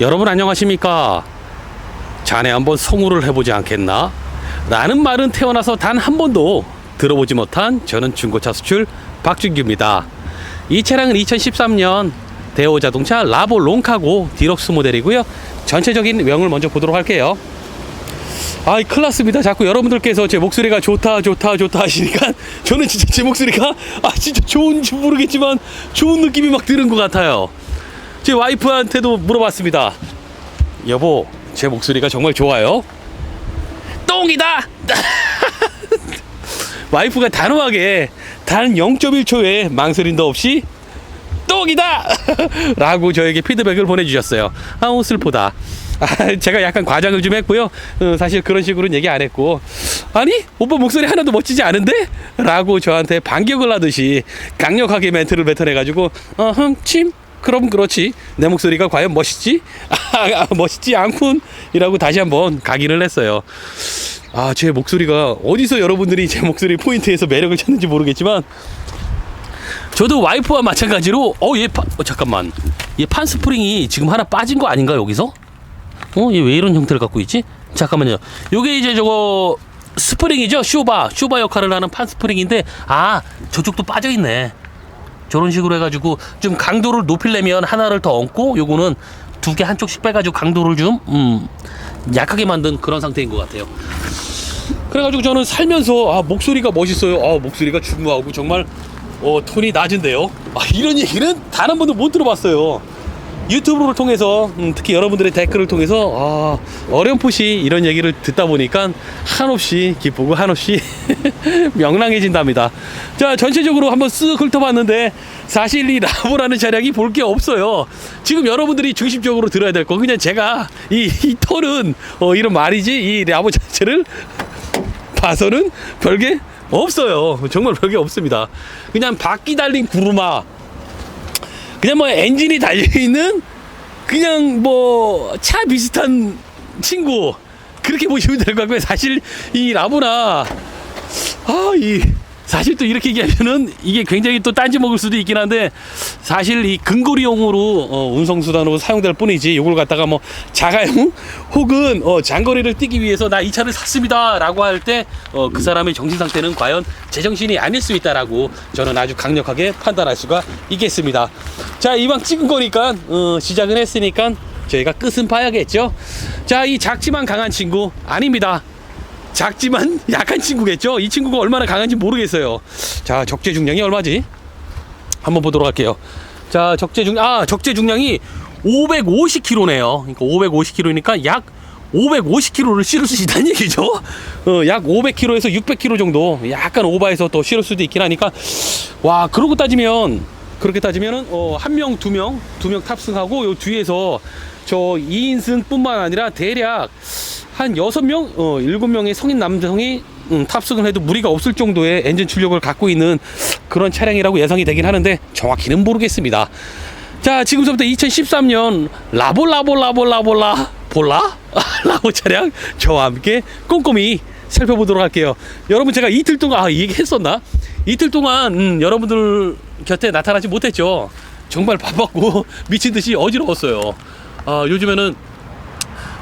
여러분 안녕하십니까? 자네 한번 성우를 해보지 않겠나? 라는 말은 태어나서 단 한 번도 들어보지 못한 저는 중고차 수출 박준규입니다. 이 차량은 2013년 대호 자동차 라보 롱카고 디럭스 모델이고요. 전체적인 외형을 먼저 보도록 할게요. 아이 클났습니다. 자꾸 여러분들께서 제 목소리가 좋다 좋다 좋다 하시니까 저는 진짜 제 목소리가 아 진짜 좋은지 모르겠지만 좋은 느낌이 막 드는 것 같아요. 제 와이프한테도 물어봤습니다. 여보, 제 목소리가 정말 좋아요? 똥이다! 와이프가 단호하게 단 0.1초의 망설임도 없이 똥이다! 라고 저에게 피드백을 보내주셨어요. 아우, 슬프다. 아, 제가 약간 과장을 좀 했고요. 어, 사실 그런 식으로는 얘기 안 했고. 아니, 오빠 목소리 하나도 멋지지 않은데? 라고 저한테 반격을 하듯이 강력하게 멘트를 뱉어내가지고, 어 흠, 침? 그럼 그렇지. 내 목소리가 과연 멋있지? 아, 멋있지 않군. 이라고 다시 한번 각인을 했어요. 아, 제 목소리가 어디서 여러분들이 제 목소리 포인트에서 매력을 찾는지 모르겠지만, 저도 와이프와 마찬가지로, 어, 얘, 파, 어, 잠깐만. 얘 판 스프링이 지금 하나 빠진 거 아닌가, 여기서? 어, 얘 왜 이런 형태를 갖고 있지? 잠깐만요. 요게 이제 저거, 스프링이죠? 쇼바. 쇼바 역할을 하는 판 스프링인데, 아, 저쪽도 빠져 있네. 저런 식으로 해가지고 좀 강도를 높이려면 하나를 더 얹고 요거는 두 개 한쪽씩 빼가지고 강도를 좀 음, 약하게 만든 그런 상태인 것 같아요. 그래가지고 저는 살면서 아 목소리가 멋있어요. 아 목소리가 중후하고 정말 어, 톤이 낮은데요. 아, 이런 얘기는 단한 번도 못 들어봤어요. 유튜브를 통해서 음, 특히 여러분들의 댓글을 통해서 아, 어렴풋이 이런 얘기를 듣다 보니까 한없이 기쁘고 한없이 명랑해진답니다. 자 전체적으로 한번 쓱 훑어봤는데 사실 이 라보라는 차량이 볼 게 없어요. 지금 여러분들이 중심적으로 들어야 될 거 그냥 제가 이, 이 톤은 어, 이런 말이지 이 라보 자체를 봐서는 별게 없어요. 정말 별게 없습니다. 그냥 바퀴 달린 구루마 그냥 뭐 엔진이 달려 있는 그냥 뭐 차 비슷한 친구 그렇게 보시면 될 것 같고요. 사실 이 라보나 아 이 사실 또 이렇게 얘기하면은 이게 굉장히 또 딴지 먹을 수도 있긴 한데 사실 이 근거리용으로 어, 운송수단으로 사용될 뿐이지 이걸 갖다가 뭐 자가용 혹은 어, 장거리를 뛰기 위해서 나 이 차를 샀습니다 라고 할때 어, 그 사람의 정신 상태는 과연 제정신이 아닐 수 있다라고 저는 아주 강력하게 판단할 수가 있겠습니다. 자 이왕 찍은 거니까 어, 시작을 했으니까 저희가 끝은 봐야겠죠. 자 이 작지만 강한 친구 아닙니다. 작지만 약한 친구겠죠. 이 친구가 얼마나 강한지 모르겠어요. 자, 적재 중량이 얼마지? 한번 보도록 할게요. 자, 적재 중, 아, 적재 중량이 550kg네요. 그러니까 550kg니까 약 550kg를 실을 수 있다는 얘기죠. 어, 약 500kg에서 600kg 정도 약간 오버해서 또 실을 수도 있긴 하니까 와, 그러고 따지면 그렇게 따지면은 어, 한 명, 두 명, 두 명 탑승하고 요 뒤에서 저 2인승뿐만 아니라 대략 한 여섯 명, 어, 일곱 명의 성인 남성이 음, 탑승을 해도 무리가 없을 정도의 엔진 출력을 갖고 있는 그런 차량이라고 예상이 되긴 하는데 정확히는 모르겠습니다. 자, 지금부터 2013년 라보 라보 라보 라볼라 볼라 라보 차량 저와 함께 꼼꼼히 살펴보도록 할게요. 여러분 제가 이틀 동안 아, 이 얘기 했었나? 이틀 동안 음, 여러분들 곁에 나타나지 못했죠. 정말 바빴고 미친 듯이 어지러웠어요. 아, 요즘에는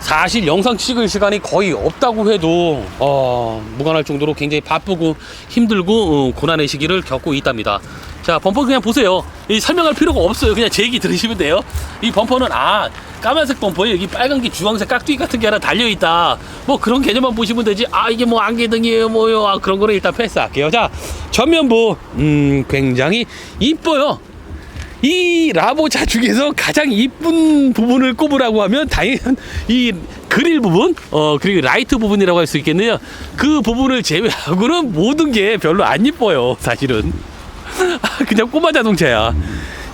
사실 영상 찍을 시간이 거의 없다고 해도 어, 무관할 정도로 굉장히 바쁘고 힘들고 어, 고난의 시기를 겪고 있답니다. 자 범퍼 그냥 보세요. 이 설명할 필요가 없어요. 그냥 제 얘기 들으시면 돼요. 이 범퍼는 아 까만색 범퍼에 여기 빨간 게 주황색 깍두기 같은 게 하나 달려 있다. 뭐 그런 개념만 보시면 되지. 아 이게 뭐 안개등이에요, 뭐요. 아 그런 거를 일단 패스할게요. 자 전면부 음 굉장히 이뻐요. 이 라보차 중에서 가장 이쁜 부분을 꼽으라고 하면 당연 이 그릴 부분 어 그리고 라이트 부분이라고 할 수 있겠네요. 그 부분을 제외하고는 모든 게 별로 안 이뻐요 사실은. 그냥 꼬마 자동차야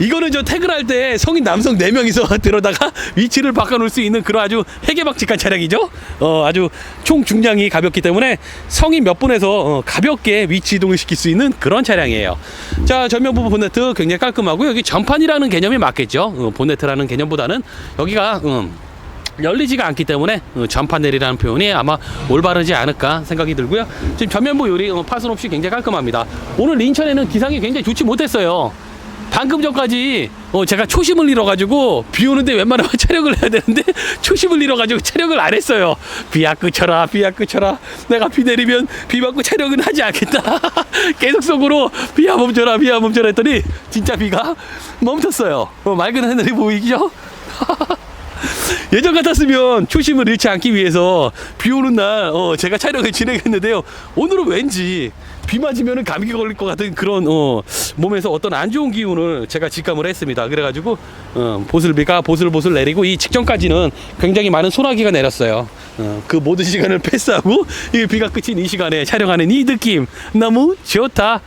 이거는 저 퇴근할 때 성인 남성 4명이서 들어다가 위치를 바꿔놓을 수 있는 그런 아주 해계박직한 차량이죠 어 아주 총 중량이 가볍기 때문에 성인 몇 분에서 어, 가볍게 위치 이동을 시킬 수 있는 그런 차량이에요 자 전면 부분 본네트 굉장히 깔끔하고 여기 전판이라는 개념이 맞겠죠 어, 본네트라는 개념보다는 여기가 음, 열리지가 않기 때문에 어, 전판넬이라는 표현이 아마 올바르지 않을까 생각이 들고요. 지금 전면부 요리 어, 파손 없이 굉장히 깔끔합니다. 오늘 인천에는 기상이 굉장히 좋지 못했어요. 방금 전까지 어, 제가 초심을 잃어가지고 비 오는데 웬만하면 촬영을 해야 되는데 초심을 잃어가지고 촬영을 안 했어요. 비야 그쳐라, 비야 그쳐라. 내가 비 내리면 비 맞고 촬영은 하지 않겠다. 계속 속으로 비야 멈춰라, 비야 멈춰라 했더니 진짜 비가 멈췄어요. 어, 맑은 하늘이 보이죠? 예전 같았으면 초심을 잃지 않기 위해서 비 오는 날 어, 제가 촬영을 진행했는데요. 오늘은 왠지 비 맞으면 감기 걸릴 것 같은 그런 어, 몸에서 어떤 안 좋은 기운을 제가 직감을 했습니다. 그래가지고 어, 보슬비가 보슬보슬 내리고 이 직전까지는 굉장히 많은 소나기가 내렸어요. 어, 그 모든 시간을 패스하고 이 비가 그친 이 시간에 촬영하는 이 느낌 너무 좋다.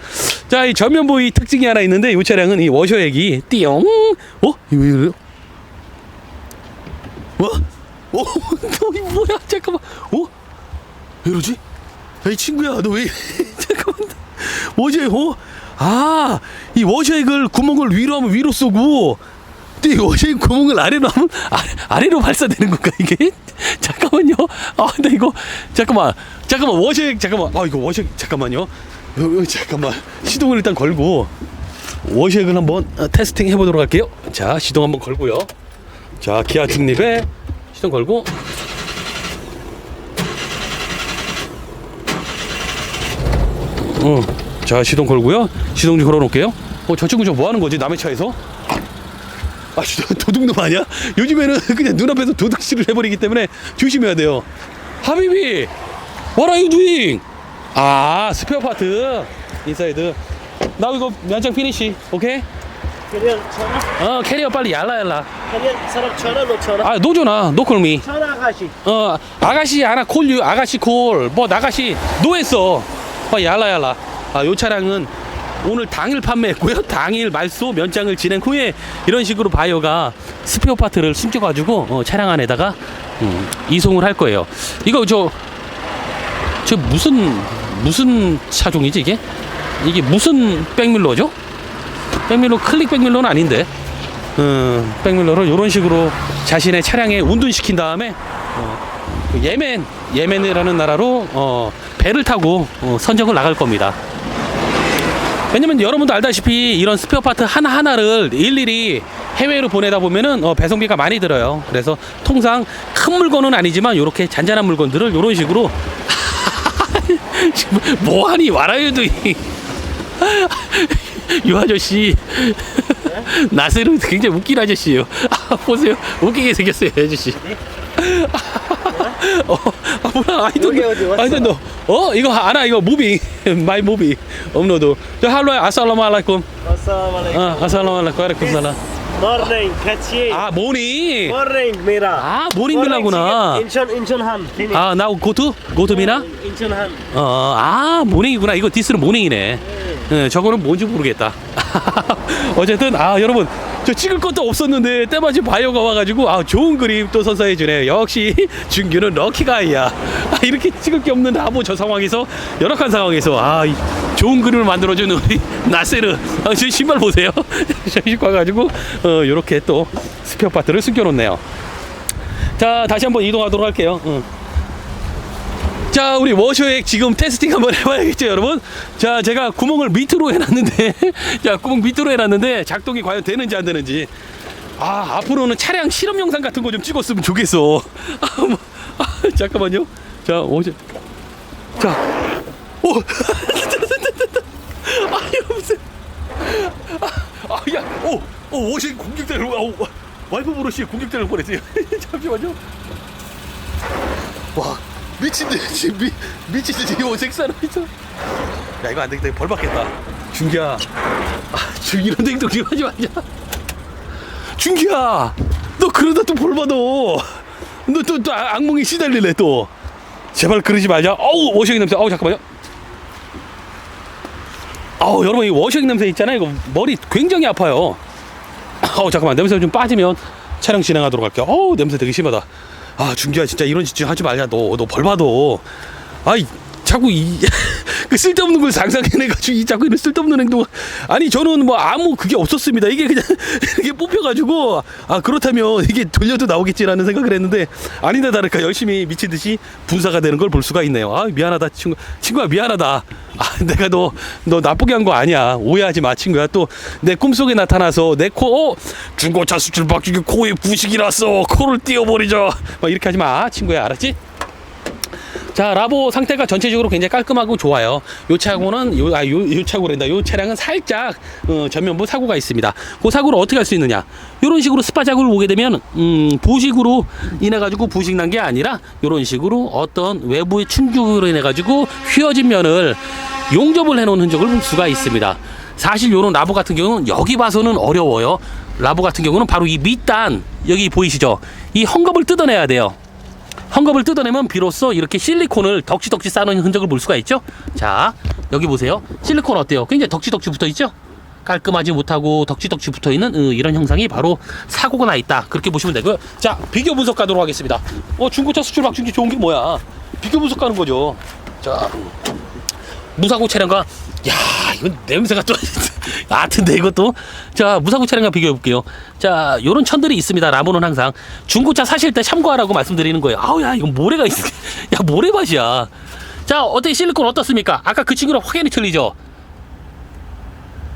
자, 이 전면부의 특징이 하나 있는데 이 차량은 이 워셔액이 띠용 어? 이거 왜 이래요? 뭐? 어? 너이 뭐야? 잠깐만. 어? 왜 이러지? 야, 이 친구야, 너 왜? 잠깐만. 뭐지? 어? 아, 이 워셔액을 구멍을 위로 하면 위로 쏘고, 또이 워셔액 구멍을 아래로 하면 아래, 아래 로 발사되는 건가 이게? 잠깐만요. 아, 근데 이거 잠깐만, 잠깐만 워셔액 잠깐만. 아, 이거 워셔액 잠깐만요. 어, 어, 잠깐만 시동을 일단 걸고 워셔액을 한번 어, 테스팅 해보도록 할게요. 자, 시동 한번 걸고요. 자, 기아 중립에 시동 걸고. 어, 자, 시동 걸고요. 시동 좀 걸어 놓을게요. 어, 저 친구 저 뭐 하는 거지? 남의 차에서? 아, 저 도둑놈 아니야? 요즘에는 그냥 눈앞에서 도둑질을 해버리기 때문에 조심해야 돼요. 하비비, what are you doing? 아, 스페어 파트. 인사이드. 나 이거 면장 피니시, 오케이? Sana, 어, 캐리어 빨리 얄라 얄라. Sarap sana lo sana. 아, 노조나, 노콜미. Sana kasi. 어 아가씨 하나 콜유 아가씨 콜뭐 나가씨 노했어. 어 얄라얄라. 아요 차량은 오늘 당일 판매했고요. 당일 말소 면장을 진행 후에 이런 식으로 바이오가 스페어 파트를 숨겨가지고 어, 차량 안에다가 음, 이송을 할 거예요. 이거 저저 무슨 무슨 차종이지 이게? 이게 무슨 백밀러죠? 백밀러 클릭 백밀러는 아닌데 음, 백밀러를 이런 식으로 자신의 차량에 운둔시킨 다음에 어, 그 예멘 예멘이라는 나라로 어, 배를 타고 어, 선적을 나갈 겁니다. 왜냐면 여러분도 알다시피 이런 스페어 파트 하나 하나를 일일이 해외로 보내다 보면은 어, 배송비가 많이 들어요. 그래서 통상 큰 물건은 아니지만 이렇게 잔잔한 물건들을 이런 식으로 뭐하니 와라유도 이 아저씨 나스는 굉장히 웃긴 아저씨예요. 아, 보세요, 웃기게 생겼어요, 이 아저씨. 어, 아, 뭐야, 아이도, 여기 어디 왔어? 어, 이거 알아, 이거 무비, 마이 무비, 업로드. 저 할로, 아살라무 알라이쿰, Assalamualaikum. 아, 아살라무 알라이쿰, 알라이쿰살라. Morning, kecil. 아, 모닝. Morning, Mira. 아, 모닝 빌라구나. Incheon, Incheon Han. Sini. 아, 나 고투, 고투미나. Incheon Han. 어, 아, 모닝이구나. 이거 디스는 모닝이네. 예, 저거는 뭔지 모르겠다. 어쨌든, 아, 여러분, 저 찍을 것도 없었는데, 때마침 바이오가 와가지고, 아, 좋은 그림 또 선사해 주네. 역시, 준규는 럭키가이야. 아, 이렇게 찍을 게 없는 나보 저 상황에서, 열악한 상황에서, 아, 이 좋은 그림을 만들어준 우리 나세르. 아, 저 신발 보세요. 저 신고 와가지고, 어, 요렇게 또 스페어 파트를 숨겨놓네요. 자, 다시 한번 이동하도록 할게요. 응. 자, 우리 워셔액 지금 테스팅 한번 해봐야겠죠, 여러분? 자, 제가 구멍을 밑으로 해놨는데, 자, 구멍 밑으로 해놨는데, 작동이 과연 되는지 안 되는지. 아, 앞으로는 차량 실험 영상 같은 거 좀 찍었으면 좋겠어. 아, 뭐, 아, 잠깐만요. 자, 워셔. 자, 오! 아, 이거 무슨. 아, 아, 야, 오! 오, 워셔액 공격될, 오, 와이프 브러쉬에 공격될 뻔했어요. 잠시만요. 와 미친데 지금 미 미친데 지금 색사람 있어. 야 이거 안 되겠다. 벌 받겠다. 준기야. 아 지금 이런 행동 지금 하지 말자. 준기야. 너 그러다 또 벌 받아. 너 또 또 악몽에 시달릴래 또. 제발 그러지 말자. 어우 워셔액 냄새. 어우 잠깐만요. 아우 여러분 이 워셔액 냄새 있잖아요. 이거 머리 굉장히 아파요. 어우 잠깐만 냄새 좀 빠지면 촬영 진행하도록 할게요. 어우 냄새 되게 심하다. 아 준기야 진짜 이런 짓 좀 하지 말자 너너 벌 받아. 아이 자꾸 이 그 쓸데없는 걸 상상해내가지고 이 자꾸 이런 쓸데없는 행동 아니 저는 뭐 아무 그게 없었습니다. 이게 그냥 이게 뽑혀가지고 아 그렇다면 이게 돌려도 나오겠지라는 생각을 했는데 아니다 다를까 열심히 미친 듯이 분사가 되는 걸 볼 수가 있네요. 아 미안하다 친구 친구야 미안하다. 아 내가 너 너 나쁘게 한 거 아니야. 오해하지 마 친구야. 또 내 꿈속에 나타나서 내 코 어, 중고차 수출 바뀌기 코에 부식이 났어 코를 띄워버리자. 막 이렇게 하지 마 친구야. 알았지? 자 라보 상태가 전체적으로 굉장히 깔끔하고 좋아요. 요 차고는 요, 아, 요, 요 차고랜다 요 차량은 살짝 어, 전면부 사고가 있습니다. 그 사고를 어떻게 할 수 있느냐? 요런 식으로 스파 자국을 보게 되면 음, 부식으로 인해 가지고 부식 난 게 아니라 요런 식으로 어떤 외부의 충격으로 인해 가지고 휘어진 면을 용접을 해 놓은 흔적을 볼 수가 있습니다. 사실 요런 라보 같은 경우는 여기 봐서는 어려워요. 라보 같은 경우는 바로 이 밑단 여기 보이시죠? 이 헝겊을 뜯어내야 돼요 헝겊을 뜯어내면 비로소 이렇게 실리콘을 덕지덕지 쌓는 흔적을 볼 수가 있죠. 자, 여기 보세요. 실리콘 어때요? 굉장히 덕지덕지 붙어 있죠? 깔끔하지 못하고 덕지덕지 붙어 있는 어, 이런 형상이 바로 사고가 나 있다. 그렇게 보시면 되고요. 자, 비교 분석 가도록 하겠습니다. 어, 중고차 수출 박중기 좋은 게 뭐야? 비교 분석 가는 거죠. 자, 무사고 차량과 야 이건 냄새가 또 같은데 이것도. 자 무사고 차량과 비교해 볼게요. 자 요런 천들이 있습니다. 라모는 항상. 중고차 사실 때 참고하라고 말씀드리는 거예요. 아우 야 이건 모래가 있어 야 모래밭이야. 자 어때? 실리콘 어떻습니까? 아까 그 친구랑 확연히 틀리죠?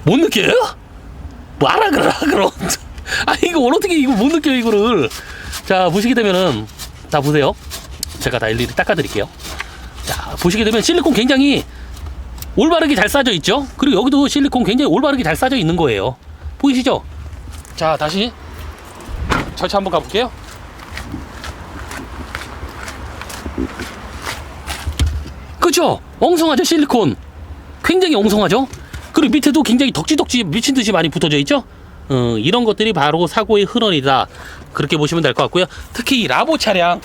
못 느껴요? 말아 그러라 그럼. 아 이거 어떻게 이거 못 느껴요 이거를. 자 보시게 되면은 자 보세요. 제가 다 일일이 닦아 드릴게요. 자 보시게 되면 실리콘 굉장히 올바르게 잘 싸져 있죠? 그리고 여기도 실리콘 굉장히 올바르게 잘 싸져 있는 거예요. 보이시죠? 자 다시. 절차 한번 가볼게요. 그죠 엉성하죠 실리콘. 굉장히 엉성하죠? 그리고 밑에도 굉장히 덕지덕지 미친 듯이 많이 붙어져 있죠? 어, 이런 것들이 바로 사고의 흔원이다. 그렇게 보시면 될 것 같고요. 특히 이 라보 차량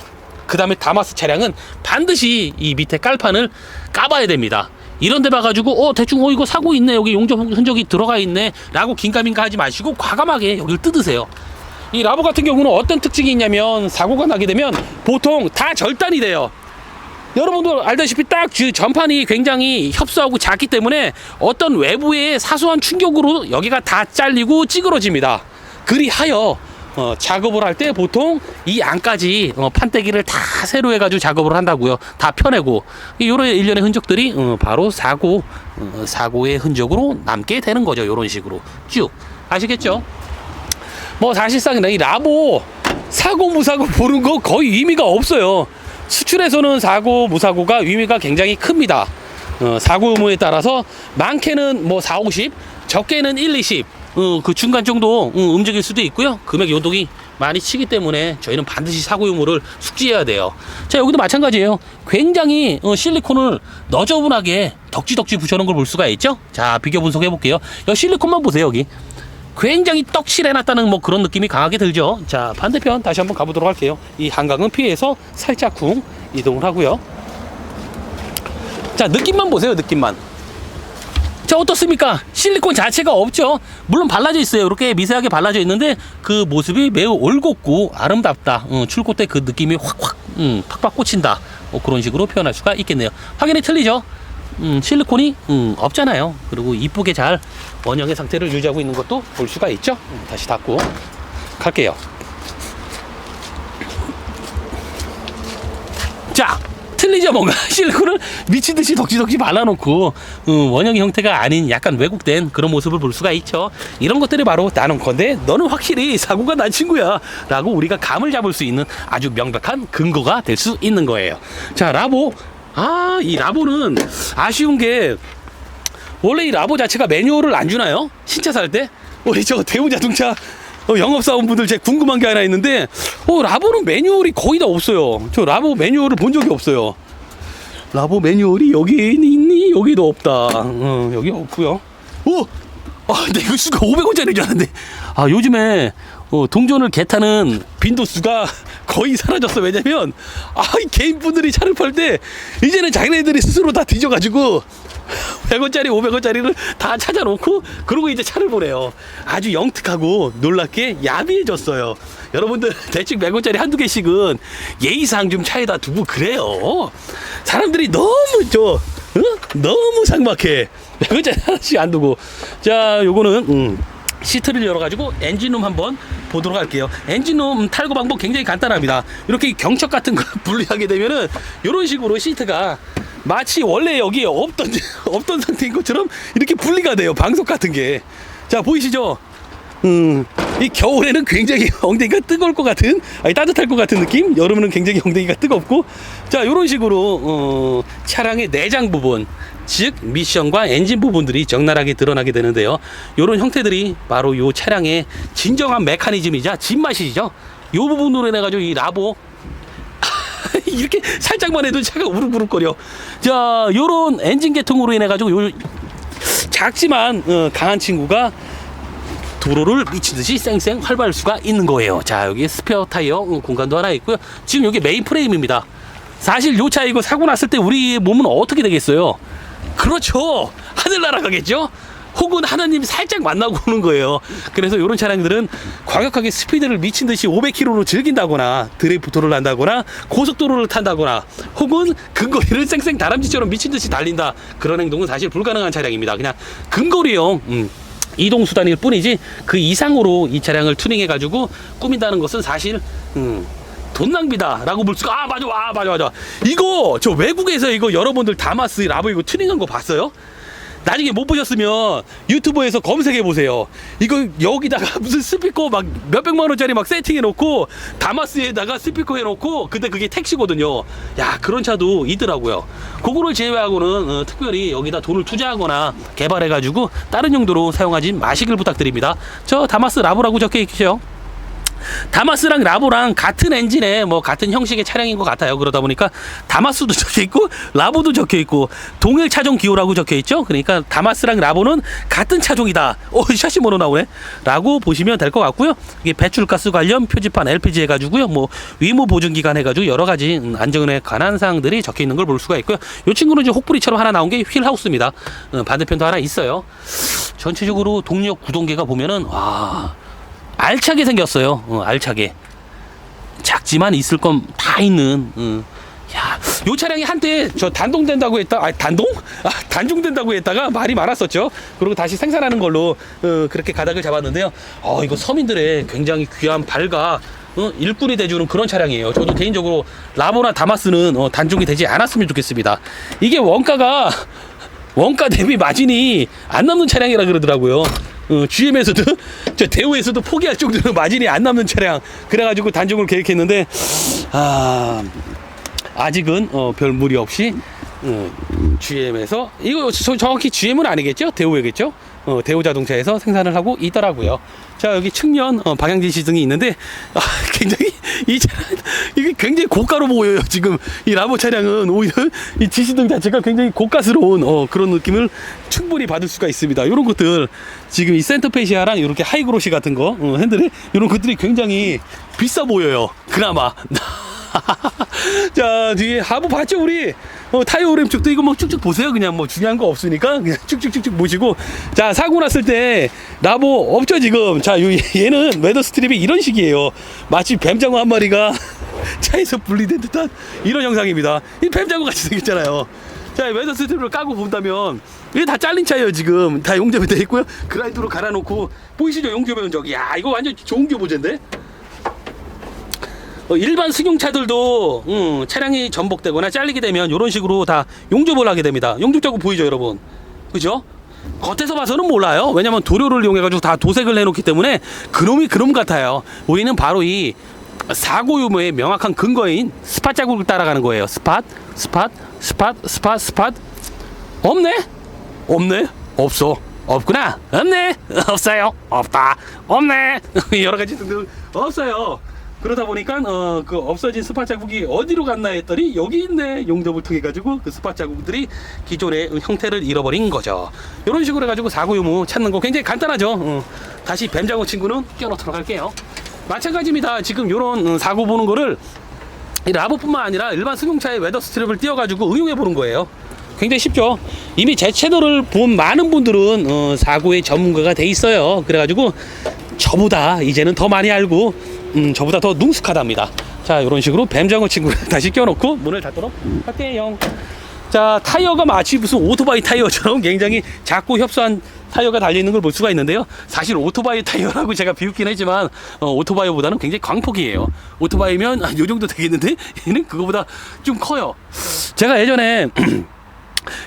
그 다음에 다마스 차량은 반드시 이 밑에 깔판을 까봐야 됩니다 이런 데 봐가지고 어 대충 어 이거 사고 있네. 여기 용접 흔적이 들어가 있네. 라고 긴가민가 하지 마시고 과감하게 여기를 뜯으세요. 이 라보 같은 경우는 어떤 특징이 있냐면 사고가 나게 되면 보통 다 절단이 돼요. 여러분도 알다시피 딱그 전판이 굉장히 협소하고 작기 때문에 어떤 외부의 사소한 충격으로 여기가 다 잘리고 찌그러집니다. 그리하여 어, 작업을 할 때 보통 이 안까지 어, 판때기를 다 새로 해가지고 작업을 한다고요. 다 펴내고 이런 일련의 흔적들이 어, 바로 사고 어, 사고의 흔적으로 남게 되는 거죠. 이런 식으로 쭉 아시겠죠? 뭐 사실상 이 라보 사고 무사고 보는 거 거의 의미가 없어요. 수출에서는 사고 무사고가 의미가 굉장히 큽니다. 어, 사고 의무에 따라서 많게는 뭐 4, 50, 적게는 1, 20, 어, 그 중간 정도 음, 움직일 수도 있고요. 금액 요동이 많이 치기 때문에 저희는 반드시 사고 의무를 숙지해야 돼요. 자 여기도 마찬가지예요. 굉장히 어, 실리콘을 너저분하게 덕지덕지 붙여놓은 걸 볼 수가 있죠. 자 비교 분석해 볼게요. 여기 실리콘만 보세요 여기. 굉장히 떡칠해놨다는 뭐 그런 느낌이 강하게 들죠. 자 반대편 다시 한번 가보도록 할게요. 이 한강은 피해서 살짝 쿵 이동을 하고요. 자 느낌만 보세요 느낌만. 자 어떻습니까? 실리콘 자체가 없죠. 물론 발라져 있어요. 이렇게 미세하게 발라져 있는데 그 모습이 매우 올곧고 아름답다. 어, 출고 때 그 느낌이 확확 음, 팍팍 꽂힌다. 뭐 그런 식으로 표현할 수가 있겠네요. 확연히 틀리죠. 음, 실리콘이 음, 없잖아요. 그리고 이쁘게 잘 원형의 상태를 유지하고 있는 것도 볼 수가 있죠. 음, 다시 닫고 갈게요. 자, 틀리죠 뭔가 실리콘을 미친 듯이 덕지덕지 발라놓고 어, 원형의 형태가 아닌 약간 왜곡된 그런 모습을 볼 수가 있죠. 이런 것들이 바로 나는 건데 너는 확실히 사고가 난 친구야 라고 우리가 감을 잡을 수 있는 아주 명백한 근거가 될 수 있는 거예요. 자, 라보. 아, 이 라보는 아쉬운 게 원래 이 라보 자체가 매뉴얼을 안 주나요? 신차 살 때? 우리 저 대우 자동차 어, 영업사원분들 제가 궁금한 게 하나 있는데 어, 라보는 매뉴얼이 거의 다 없어요. 저 라보 매뉴얼을 본 적이 없어요. 라보 매뉴얼이 여기 있니? 여기도 없다. 어, 여기 없고요. 오! 아, 근데 이거 수가 500원짜리 줄 알았는데. 아, 요즘에 어, 동전을 개타는 빈도수가 거의 사라졌어. 왜냐면, 아, 이 개인분들이 차를 팔 때, 이제는 자기네들이 스스로 다 뒤져가지고, 100원짜리, 500원짜리를 다 찾아놓고, 그러고 이제 차를 보내요. 아주 영특하고 놀랍게 야비해졌어요. 여러분들, 대충 100원짜리 한두 개씩은 예의상 좀 차에다 두고 그래요. 사람들이 너무 저, 어? 너무 삭막해. 100원짜리 하나씩 안 두고. 자, 요거는, 음. 시트를 열어가지고 엔진룸 한번 보도록 할게요. 엔진룸 탈거 방법 굉장히 간단합니다. 이렇게 경첩 같은 거 분리하게 되면은 이런 식으로 시트가 마치 원래 여기에 없던 없던 상태인 것처럼 이렇게 분리가 돼요. 방석 같은 게. 자 보이시죠? 음, 이 겨울에는 굉장히 엉덩이가 뜨거울 것 같은, 아니 따뜻할 것 같은 느낌. 여름에는 굉장히 엉덩이가 뜨겁고, 자 이런 식으로 어, 차량의 내장 부분, 즉 미션과 엔진 부분들이 적나라하게 드러나게 되는데요. 이런 형태들이 바로 이 차량의 진정한 메커니즘이자 진맛이죠. 이 부분으로 인해 가지고 이 라보 이렇게 살짝만 해도 차가 우르르거려. 자, 요런 엔진 계통으로 인해 가지고 요 작지만 어, 강한 친구가 도로를 미친 듯이 쌩쌩 활발할 수가 있는 거예요. 자, 여기 스페어 타이어 어, 공간도 하나 있고요. 지금 여기 메인 프레임입니다. 사실 요 차 이거 사고 났을 때 우리 몸은 어떻게 되겠어요? 그렇죠. 하늘 날아가겠죠? 혹은 하나님 살짝 만나고 오는 거예요. 그래서 이런 차량들은 과격하게 스피드를 미친 듯이 500km로 즐긴다거나 드리프트를 한다거나 고속도로를 탄다거나 혹은 근거리를 쌩쌩 다람쥐처럼 미친 듯이 달린다. 그런 행동은 사실 불가능한 차량입니다. 그냥 근거리용 음, 이동 수단일 뿐이지 그 이상으로 이 차량을 튜닝해 가지고 꾸민다는 것은 사실 음, 돈 낭비다라고 볼 수가 아 맞아 아 맞아 맞아 이거 저 외국에서 이거 여러분들 다마스 라보 이거 튜닝한 거 봤어요? 나중에 못 보셨으면 유튜브에서 검색해 보세요. 이거 여기다가 무슨 스피커 막 몇백만 원짜리 막 세팅해 놓고 다마스에다가 스피커 해 놓고 근데 그게 택시거든요. 야 그런 차도 있더라고요. 그거를 제외하고는 어, 특별히 여기다 돈을 투자하거나 개발해 가지고 다른 용도로 사용하지 마시길 부탁드립니다. 저 다마스 라보라고 적혀 있죠. 다마스랑 라보랑 같은 엔진에 뭐 같은 형식의 차량인 것 같아요. 그러다 보니까 다마스도 적혀 있고 라보도 적혀 있고 동일 차종 기호라고 적혀 있죠. 그러니까 다마스랑 라보는 같은 차종이다. 어, 샤시 모노 나오네. 라고 보시면 될 것 같고요. 이게 배출가스 관련 표지판 LPG 해가지고요. 뭐 위무 보증 기간 해가지고 여러 가지 음, 안전에 관한 사항들이 적혀 있는 걸 볼 수가 있고요. 이 친구는 이제 혹부리처럼 하나 나온 게 휠하우스입니다. 어, 반대편도 하나 있어요. 전체적으로 동력 구동계가 보면은 와. 알차게 생겼어요. 어, 알차게. 작지만 있을 건 다 있는. 어. 야, 요 차량이 한때 저 단동된다고 했다. 아, 단동? 아, 단종된다고 했다가 말이 많았었죠. 그리고 다시 생산하는 걸로 어, 그렇게 가닥을 잡았는데요. 어, 이거 서민들의 굉장히 귀한 발가 어, 일꾼이 돼주는 그런 차량이에요. 저도 개인적으로 라보나 다마스는 어, 단종이 되지 않았으면 좋겠습니다. 이게 원가가 원가 대비 마진이 안 남는 차량이라 그러더라고요. 어, GM에서도 저 대우에서도 포기할 정도로 마진이 안 남는 차량 그래가지고 단종을 계획했는데 아 아직은 어, 별 무리 없이 어, GM에서 이거 저- 정확히 GM은 아니겠죠? 대우겠죠? 어, 대우 자동차에서 생산을 하고 있더라고요. 자 여기 측면 어, 방향지 시 등이 있는데 아, 굉장히 이 차량 이게 굉장히 고가로 보여요. 지금 이 라보 차량은 오히려 이 지시등 자체가 굉장히 고가스러운 어, 그런 느낌을 충분히 받을 수가 있습니다. 이런 것들 지금 이 센터페시아랑 이렇게 하이그로시 같은 거 어, 핸들에 이런 것들이 굉장히 비싸 보여요. 그나마. 자 뒤에 하부 봤죠? 우리? 어, 타이어 오렘 쪽도 이거 뭐 쭉쭉 보세요. 그냥 뭐 중요한 거 없으니까 그냥 쭉쭉쭉쭉 보시고. 자 사고 났을 때 라보 없죠 지금? 자 요, 얘는 웨더 스트립이 이런 식이에요. 마치 뱀장어 한 마리가 차에서 분리된 듯한 이런 형상입니다. 이 뱀장어 같이 생겼잖아요. 자 웨더 스트립을 까고 본다면 이게 다 잘린 차예요 지금. 다 용접이 돼 있고요. 그라인드로 갈아놓고. 보이시죠? 용접 면적 야 이거 완전 좋은 교보제인데 어, 일반 승용차들도 음, 차량이 전복되거나 잘리게 되면 이런 식으로 다 용접을 하게 됩니다. 용접 자국 보이죠, 여러분? 그죠? 겉에서 봐서는 몰라요. 왜냐면 도료를 이용해가지고 다 도색을 해놓기 때문에 그놈이 그놈 같아요. 우리는 바로 이 사고 유무의 명확한 근거인 스팟 자국을 따라가는 거예요. 스팟, 스팟, 스팟, 스팟, 스팟. 없네? 없네? 없어. 없구나. 없네. 없어요. 없다. 없네. 여러 가지 등등 없어요. 그러다 보니까 어, 그 없어진 스팟 자국이 어디로 갔나 했더니 여기 있네 용접을 통해 가지고 그 스팟 자국들이 기존의 형태를 잃어버린 거죠. 이런 식으로 해가지고 사고 유무 찾는 거 굉장히 간단하죠. 어, 다시 뱀장어 친구는 껴놓도록 할게요. 마찬가지입니다. 지금 이런 사고 보는 거를 이 라보뿐만 아니라 일반 승용차의 웨더 스트랩을 띄워가지고 응용해 보는 거예요. 굉장히 쉽죠. 이미 제 채널을 본 많은 분들은 어, 사고의 전문가가 돼 있어요. 그래가지고 저보다 이제는 더 많이 알고 음, 저보다 더 능숙하답니다. 자, 이런 식으로 뱀장어 친구를 다시 껴놓고 문을 닫도록 할게요. 자, 타이어가 마치 무슨 오토바이 타이어처럼 굉장히 작고 협소한 타이어가 달려있는 걸 볼 수가 있는데요. 사실 오토바이 타이어라고 제가 비웃긴 했지만, 어, 오토바이보다는 굉장히 광폭이에요. 오토바이면 아, 요 정도 되겠는데, 얘는 그거보다 좀 커요. 제가 예전에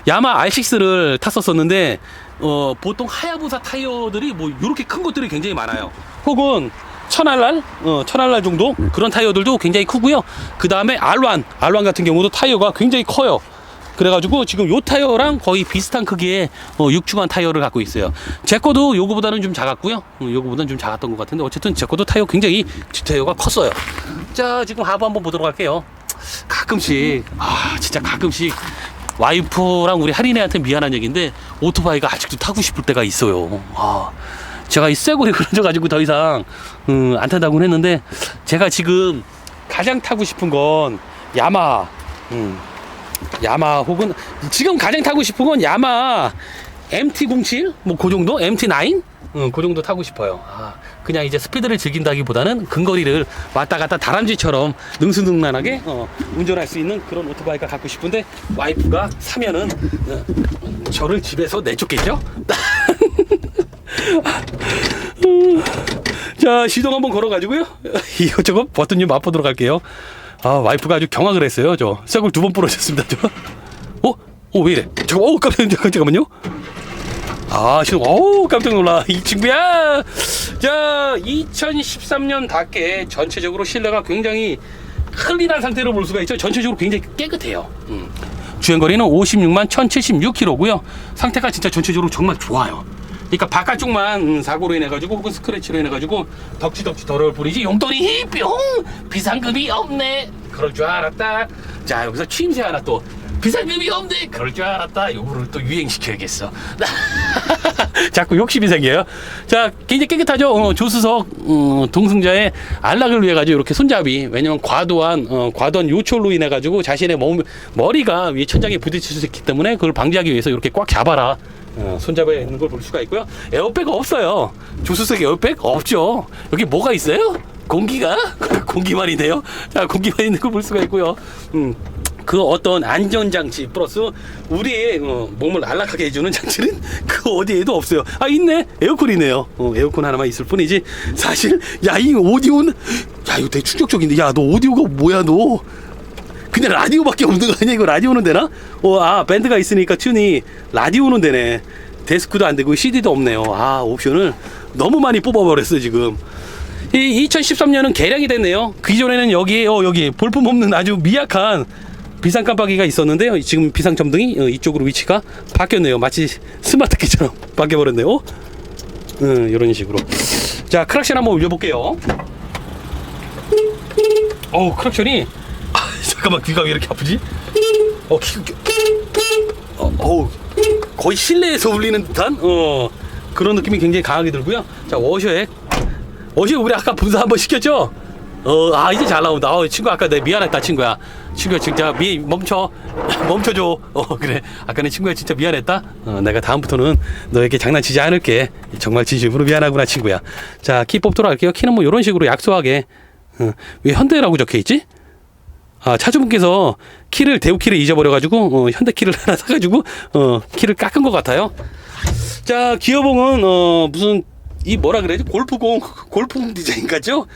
야마 R6를 탔었었는데, 어, 보통 하야부사 타이어들이 뭐, 요렇게 큰 것들이 굉장히 많아요. 혹은, 천알랄, 어, 천알랄 정도 그런 타이어들도 굉장히 크고요. 그 다음에 R1, R1 같은 경우도 타이어가 굉장히 커요. 그래가지고 지금 요 타이어랑 거의 비슷한 크기의 어, 6주간 타이어를 갖고 있어요. 제 거도 요거보다는 좀 작았고요. 어, 요거보다는 좀 작았던 것 같은데 어쨌든 제 거도 타이어 굉장히 타이어가 컸어요. 자 지금 하부 한번 보도록 할게요. 가끔씩 아 진짜 가끔씩 와이프랑 우리 할인애한테 미안한 얘기인데 오토바이가 아직도 타고 싶을 때가 있어요. 아, 제가 이 쇠고리 그려져가지고 더 이상 음, 안 탄다고는 했는데 제가 지금 가장 타고 싶은 건 야마. 음, 야마 혹은 지금 가장 타고 싶은 건 야마 MT07 뭐 그 정도 MT9 응, 그 정도 타고 싶어요. 아, 그냥 이제 스피드를 즐긴다기보다는 근거리를 왔다 갔다 다람쥐처럼 능수능란하게 어, 운전할 수 있는 그런 오토바이가 갖고 싶은데 와이프가 사면은 어, 저를 집에서 내쫓겠죠? 자 시동 한번 걸어가지고요. 이것저것 버튼 좀 맛보도록 할게요. 아 와이프가 아주 경악을 했어요 저. 쇠골 두 번 부러졌습니다 저. 어? 어 왜 이래? 잠깐 어 깜짝 잠깐만요. 아 시동 어우 깜짝 놀라. 이 친구야 자 2013년답게 전체적으로 실내가 굉장히 클린한 상태로 볼 수가 있죠. 전체적으로 굉장히 깨끗해요. 음. 주행거리는 56만 1076km고요. 상태가 진짜 전체적으로 정말 좋아요. 그러니까 바깥쪽만 음, 사고로 인해 가지고 혹은 스크래치로 인해 가지고 덕지덕지 덜을 부리지 용돈이 뿅! 비상금이 없네. 그럴 줄 알았다. 자 여기서 취임새 하나 또 비상금이 없네 그럴 줄 알았다 요거를 또 유행시켜야겠어 자꾸 욕심이 생겨요 자 굉장히 깨끗하죠 어, 조수석 어, 동승자의 안락을 위해 가지고 이렇게 손잡이 왜냐면 과도한 어, 과도한 요철로 인해 가지고 자신의 몸, 머리가 위에 천장에 부딪힐 수 있기 때문에 그걸 방지하기 위해서 이렇게 꽉 잡아라 어, 손잡이에 있는 걸 볼 수가 있고요. 에어백 없어요. 조수석 에어백 없죠. 여기 뭐가 있어요? 공기가 공기만 있네요. 자, 공기만 있는 걸 볼 수가 있고요. 음. 그 어떤 안전장치 플러스 우리의 어, 몸을 안락하게 해주는 장치는 그 어디에도 없어요. 아 있네 에어컨이네요. 어, 에어컨 하나만 있을 뿐이지 사실 야 이 오디오는 야 이거 되게 충격적인데 야 너 오디오가 뭐야 너 그냥 라디오밖에 없는 거 아니야? 이거 라디오는 되나? 어, 아, 밴드가 있으니까 튠이 라디오는 되네. 데스크도 안 되고 CD도 없네요. 아, 옵션을 너무 많이 뽑아버렸어, 지금. 이 2013년은 개량이 됐네요. 그 전에는 여기에, 어, 여기 볼품 없는 아주 미약한 비상 깜빡이가 있었는데요. 지금 비상 점등이 어, 이쪽으로 위치가 바뀌었네요. 마치 스마트키처럼 바뀌어버렸네요. 음, 이런 식으로. 자, 크락션 한번 올려볼게요. 어우, 크락션이 아, 잠깐만 귀가 왜 이렇게 아프지? 어, 귀, 귀, 어, 어우, 거의 실내에서 울리는 듯한 어 그런 느낌이 굉장히 강하게 들고요. 자 워셔액, 워셔액 우리 아까 분사 한번 시켰죠? 어, 아 이제 잘 나온다. 어, 친구 아까 내 미안했다 친구야. 친구야 진짜 미 멈춰 멈춰줘. 어 그래 아까는 친구야 진짜 미안했다. 어, 내가 다음부터는 너에게 장난치지 않을게. 정말 진심으로 미안하구나 친구야. 자 키 뽑도록 할게요. 키는 뭐 이런 식으로 약소하게. 어, 왜 현대라고 적혀 있지? 아, 차주분께서 키를 대우 키를 잊어버려가지고 어, 현대 키를 하나 사가지고 어, 키를 깎은 것 같아요. 자, 기어봉은 어, 무슨 이 뭐라 그래야지 골프공 골프공 디자인 같죠?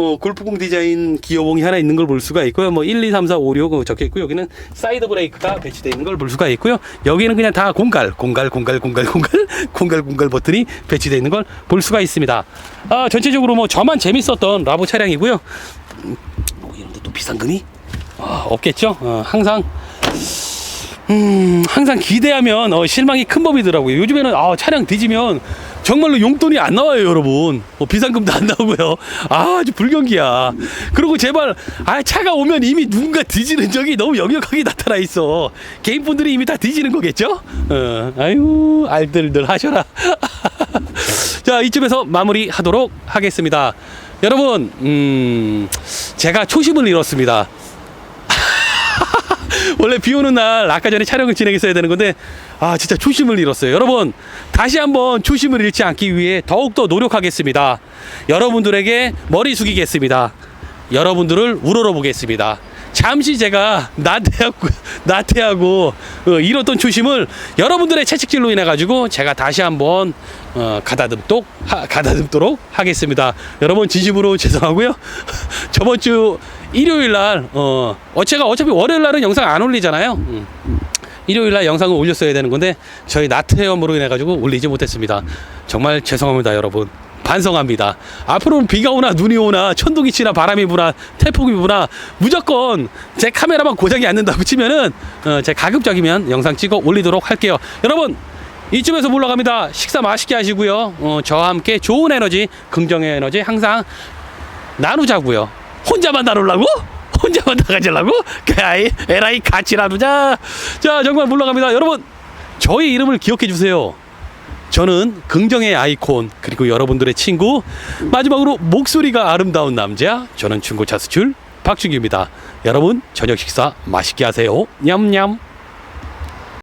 어, 골프공 디자인 기어봉이 하나 있는 걸 볼 수가 있고요. 뭐 1, 2, 3, 4, 5, 6 적혀 있고 여기는 사이드 브레이크가 배치되어 있는 걸 볼 수가 있고요. 여기는 그냥 다 공갈, 공갈, 공갈, 공갈, 공갈, 공갈, 공갈 버튼이 배치되어 있는 걸 볼 수가 있습니다. 아, 전체적으로 뭐 저만 재밌었던 라보 차량이고요. 음, 뭐 이런데 또 비상금이 아, 없겠죠. 어, 항상 음, 항상 기대하면 어, 실망이 큰 법이더라고요. 요즘에는 아, 차량 뒤지면 정말로 용돈이 안 나와요, 여러분. 어, 비상금도 안 나오고요. 아, 아주 불경기야. 그리고 제발 아, 차가 오면 이미 누군가 뒤지는 적이 너무 역력하게 나타나 있어. 개인분들이 이미 다 뒤지는 거겠죠? 어, 아유, 알들들 하셔라. 자, 이쯤에서 마무리 하도록 하겠습니다. 여러분, 음, 제가 초심을 잃었습니다. 원래 비 오는 날 아까 전에 촬영을 진행했어야 되는 건데 아 진짜 초심을 잃었어요 여러분 다시 한번 초심을 잃지 않기 위해 더욱더 노력하겠습니다 여러분들에게 머리 숙이겠습니다 여러분들을 우러러 보겠습니다 잠시 제가 나태하고 나태하고 어, 잃었던 초심을 여러분들의 채찍질로 인해 가지고 제가 다시 한번 어, 가다듬도록 하, 가다듬도록 하겠습니다. 여러분 진심으로 죄송하고요. 저번 주 일요일 날 어, 어제가 어차피 월요일 날은 영상 안 올리잖아요. 음. 일요일 날 영상을 올렸어야 되는 건데 저희 나태염으로 인해 가지고 올리지 못했습니다. 정말 죄송합니다, 여러분. 반성합니다. 앞으로는 비가 오나 눈이 오나 천둥이 치나 바람이 부나 태풍이 부나 무조건 제 카메라만 고장이 안 된다고 치면은 어, 제 가급적이면 영상 찍어 올리도록 할게요. 여러분 이쯤에서 물러갑니다. 식사 맛있게 하시고요. 어, 저와 함께 좋은 에너지, 긍정의 에너지 항상 나누자고요. 혼자만 나누려고? 혼자만 나가지려고? 그아이 에라이 같이 나누자. 자 정말 물러갑니다. 여러분 저희 이름을 기억해 주세요. 저는 긍정의 아이콘 그리고 여러분들의 친구 마지막으로 목소리가 아름다운 남자 저는 중고차 수출 박준규입니다. 여러분 저녁 식사 맛있게 하세요. 냠냠.